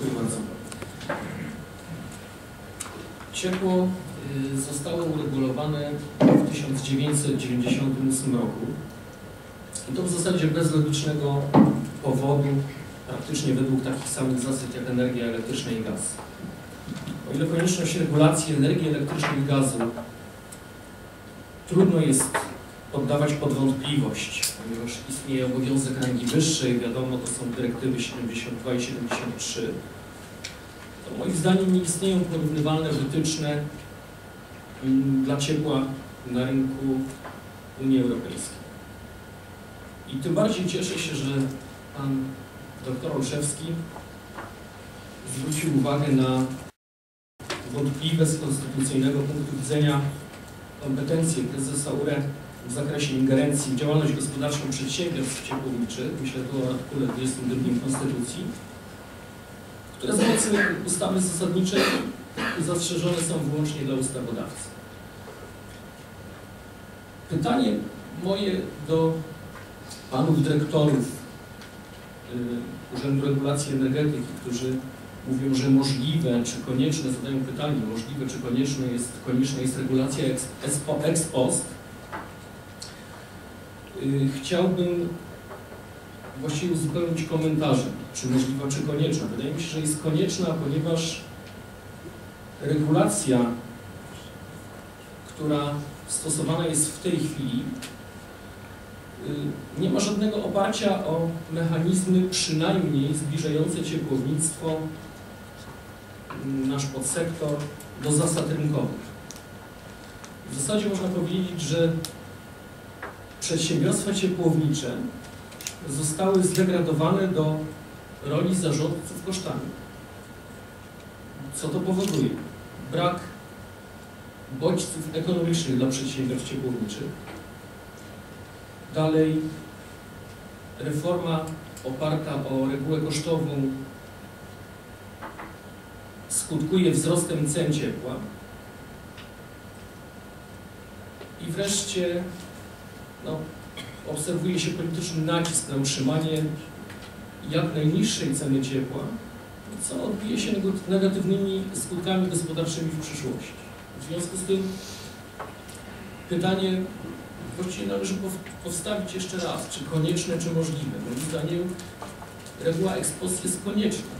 Dziękuję bardzo. Ciepło y, zostało uregulowane w 1998 roku i to w zasadzie bez logicznego powodu, praktycznie według takich samych zasad jak energia elektryczna i gaz. O ile konieczność regulacji energii elektrycznej i gazu trudno jest poddawać pod wątpliwość, ponieważ istnieje obowiązek rangi wyższej, wiadomo, to są dyrektywy 72 i 73, to moim zdaniem nie istnieją porównywalne wytyczne mm, dla ciepła na rynku Unii Europejskiej. I tym bardziej cieszę się, że pan dr Olszewski zwrócił uwagę na wątpliwe z konstytucyjnego punktu widzenia kompetencje prezesa URE w zakresie ingerencji w działalność gospodarczą przedsiębiorstw ciepłowniczych, myślę tu o artykule 22 Konstytucji, które z mocy ustawy zasadniczej zastrzeżone są wyłącznie dla ustawodawcy. Pytanie moje do panów dyrektorów y, Urzędu Regulacji Energetyki, którzy mówią, że możliwe czy konieczne, zadają pytanie, możliwe czy konieczne jest, konieczna jest regulacja ex, ex post, chciałbym właściwie uzupełnić komentarzem, czy możliwa, czy konieczna. Wydaje mi się, że jest konieczna, ponieważ regulacja, która stosowana jest w tej chwili, y, nie ma żadnego oparcia o mechanizmy przynajmniej zbliżające ciepłownictwo, mm, nasz podsektor, do zasad rynkowych. W zasadzie można powiedzieć, że przedsiębiorstwa ciepłownicze zostały zdegradowane do roli zarządców kosztami. Co to powoduje? Brak bodźców ekonomicznych dla przedsiębiorstw ciepłowniczych. Dalej reforma oparta o regułę kosztową skutkuje wzrostem cen ciepła. I wreszcie no, obserwuje się polityczny nacisk na utrzymanie jak najniższej ceny ciepła, co odbije się negatywnymi skutkami gospodarczymi w przyszłości. W związku z tym pytanie właściwie należy powstawić jeszcze raz, czy konieczne, czy możliwe. Moim zdaniem reguła ex post jest konieczna.